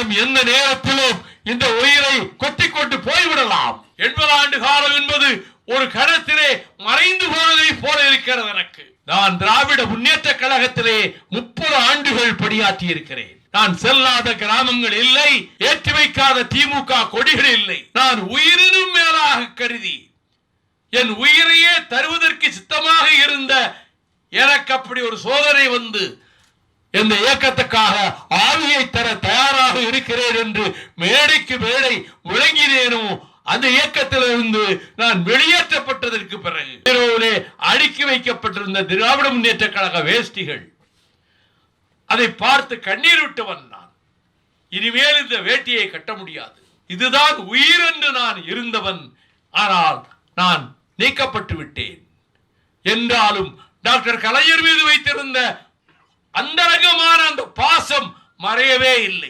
நாம் எந்த நேரத்திலும் இந்த உயிரை கொத்தி கொண்டு போய்விடலாம். எண்பது ஆண்டு காலம் என்பது ஒரு கணத்திலே மறைந்து போனதை போல இருக்கிறது எனக்கு. நான் திராவிட முன்னேற்ற கழகத்திலே முப்பது ஆண்டுகள் பணியாற்றி இருக்கிறேன் நான் செல்லாத கிராமங்கள் இல்லை ஏற்றி வைக்காத திமுக கொடிகள் இல்லை. நான் உயிரினும் மேலாக கருதி என் உயிரையே தருவதற்கு சித்தமாக இருந்த எனக்கு அப்படி ஒரு சோதனை வந்து இந்த இயக்கத்துக்காக ஆவியை தர இருக்கிறேன் என்று மேடைக்கு மேடை முழங்கினேனோ அந்த இயக்கத்திலிருந்து நான் வெளியேற்றப்பட்டதற்கு பிறகு. அடுக்கி வைக்கப்பட்டிருந்த திராவிட முன்னேற்ற கழக வேஷ்டிகள் அதை பார்த்து கண்ணீர் விட்டு வந்தான். இனிமேல் இந்த வேட்டியை கட்ட முடியாது. இதுதான் உயிர் என்று நான் இருந்தவன். ஆனால் நான் நீக்கப்பட்டு விட்டேன். என்றாலும் டாக்டர் கலைஞர் மீது வைத்திருந்த அந்தரங்கமான அந்த பாசம் மறையவே இல்லை.